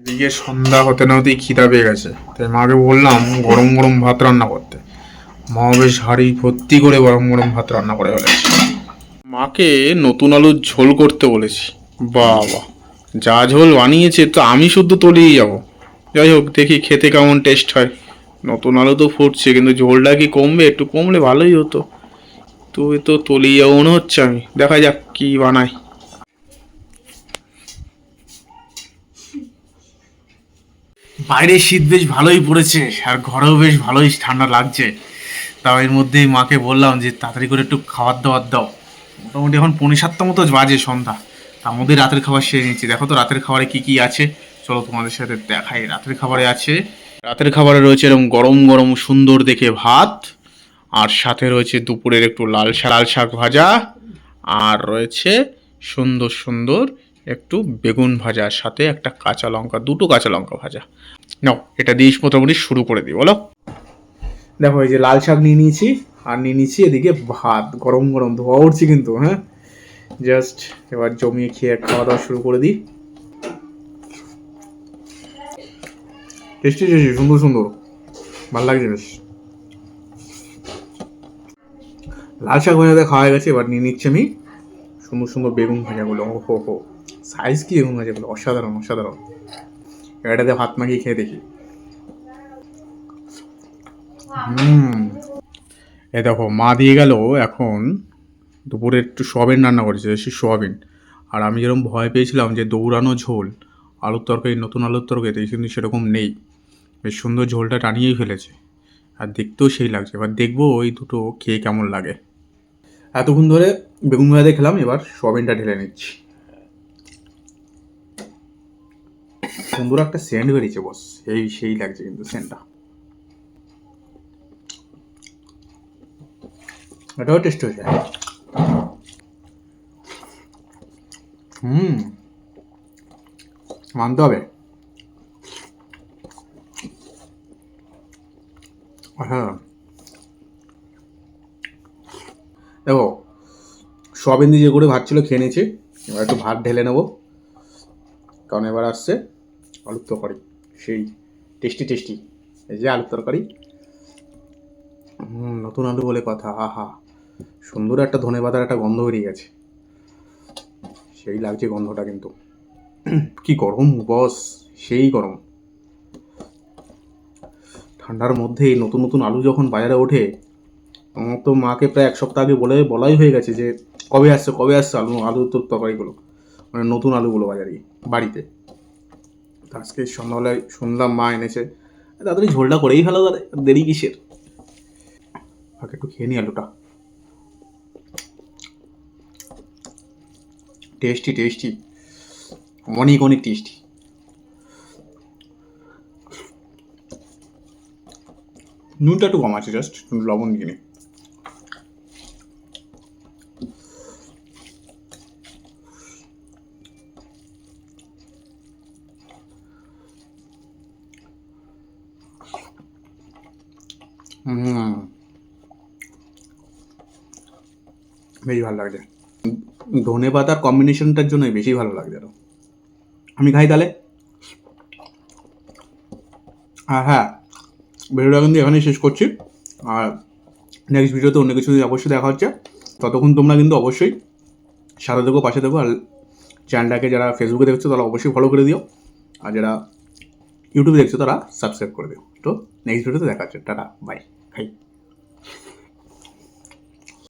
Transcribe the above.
এদিকে সন্ধ্যা হতে না হতেই খিদা পেয়ে গেছে। তাই মাকে বললাম, গরম গরম ভাত রান্না করতে। মা বেশ হাড়ি ভর্তি করে গরম গরম ভাত রান্না করে ফেলেছে। মাকে নতুন আলুর ঝোল করতে বলেছি। বাবা, যা ঝোল বানিয়েছে তো আমি শুদ্ধ তলিয়ে যাব। যাই হোক, দেখি খেতে কেমন টেস্ট হয়। নতুন আলু তো ফুটছে, কিন্তু ঝোলটা কি কমবে? একটু কমলে ভালোই হতো। তুই তো তলিয়ে যাব মনে হচ্ছে আমি। দেখা যাক কি বানাই বাইরে শীত বেশ ভালোই পড়েছে, আর ঘরেও বেশ ভালোই ঠান্ডা লাগছে। তাও এর মধ্যেই মাকে বললাম যে, তাড়াতাড়ি করে একটু খাবার দাবার দাও। মোটামুটি এখন পৌনে সাতটা মতো বাজে সন্ধ্যা। তার মধ্যে রাতের খাবার সেরে নিচ্ছি। দেখো তো রাতের খাবারে কি কি আছে। চলো তোমাদের সাথে দেখাই। রাতের খাবারে আছে, রাতের খাবারে রয়েছে এরকম গরম গরম সুন্দর দেখে ভাত, আর সাথে রয়েছে দুপুরের একটু লাল লাল শাক ভাজা, আর রয়েছে সুন্দর সুন্দর একটু বেগুন ভাজার সাথে একটা কাঁচা লঙ্কা, দুটো কাঁচা লঙ্কা ভাজা। নাও, এটা দিয়ে মোটামুটি শুরু করে দিই, বলো। দেখো, এই যে লাল শাক নিয়ে নিয়েছি, আর নিয়ে নিয়েছি এদিকে ভাত, গরম গরম ধোয়া উঠছে কিন্তু হ্যাঁ। জাস্ট এবার জমিয়ে খেয়ে খাওয়া দাওয়া শুরু করে দিই। টেস্টি টেস্টি সুন্দর সুন্দর। ভালো লাগছে বেশ। লাল শাক ভাজাতে খাওয়া গেছে, এবার নিয়ে নিচ্ছি আমি সুন্দর সুন্দর বেগুন ভাজাগুলো। ও হো। হো সাইজ কি বেগুন ভাজাগুলো? অসাধারণ অসাধারণ। এটাতে ভাত মাখিয়ে খেয়ে দেখি। হুম। এ দেখো, মা দিয়ে গেল এখন দুপুরে একটু সোয়াবিন রান্না করেছে সে সোয়াবিন। আর আমি যেরকম ভয় পেয়েছিলাম যে দৌড়ানো ঝোল, আলুর তরকারি, নতুন আলুর তরকারিতে কিন্তু সেরকম নেই। বেশ সুন্দর ঝোলটা টানিয়েই ফেলেছে। আর দেখতেও সেই লাগছে। এবার দেখব ওই দুটো খেয়ে কেমন লাগে। এতক্ষণ ধরে বেগুন ভাজা খেলাম, এবার সোয়াবিনটা ঢেলে নিচ্ছি। সুন্দর একটা সেন্ট বেরিয়েছে বস সেই সেই লাগছে কিন্তু সেন্টটা এটাও টেস্ট হয়েছে। হুম। মানতে হবে। হ্যাঁ দেখো, সোয়াবিন দিয়ে যে করে ভাত ছিল খেয়ে নিয়েছি, এবার একটু ভাত ঢেলে নেব, কারণ এবার আসছে। আলুর তরকারি, সেই টেস্টি টেস্টি এই যে আলুর তরকারি। নতুন আলু বলে কথা আহা সুন্দর একটা ধনে পাতার একটা গন্ধ বেরিয়ে গেছে। সেই লাগছে গন্ধটা কিন্তু। কি গরম, বস, সেই গরম। ঠান্ডার মধ্যে নতুন নতুন আলু যখন বাজারে ওঠে আমার তো মাকে প্রায় এক সপ্তাহ আগে বলে, বলাই হয়ে গেছে যে, কবে আসছে কবে আসছে আলু আলু তো তরকারিগুলো মানে নতুন আলুগুলো বাজারে, বাড়িতে। আজকে সন্ধ্যাবেলায় শুনলাম মা এনেছে। তাড়াতাড়ি ঝোলটা করেই ফেলো তাদের দেরি কিসের? আগে একটু খেয়ে নি আলুটা। টেস্টি টেস্টি অনেক অনেক টেস্টি নুনটা একটু কম আছে জাস্ট লবণ দিয়ে নি। হুম। বেশ ভালো লাগছে। ধনে পাতার কম্বিনেশনটার জন্যই বেশি ভালো লাগছে আরও। আমি খাই তাহলে? আর হ্যাঁ ভিডিওটা কিন্তু এখানেই শেষ করছি। আর নেক্সট ভিডিওতে অন্য কিছু অবশ্যই দেখা হচ্ছে। ততক্ষণ তোমরা কিন্তু অবশ্যই সাথে দেখো পাশে দেখো আর চ্যানেলটাকে যারা ফেসবুকে দেখছ, তারা অবশ্যই ফলো করে দিও। আর যারা ইউটিউবে দেখছ, তারা সাবস্ক্রাইব করে দিও। তো নেক্সট ভিডিওতে দেখা হচ্ছে। টাটা বাই খাই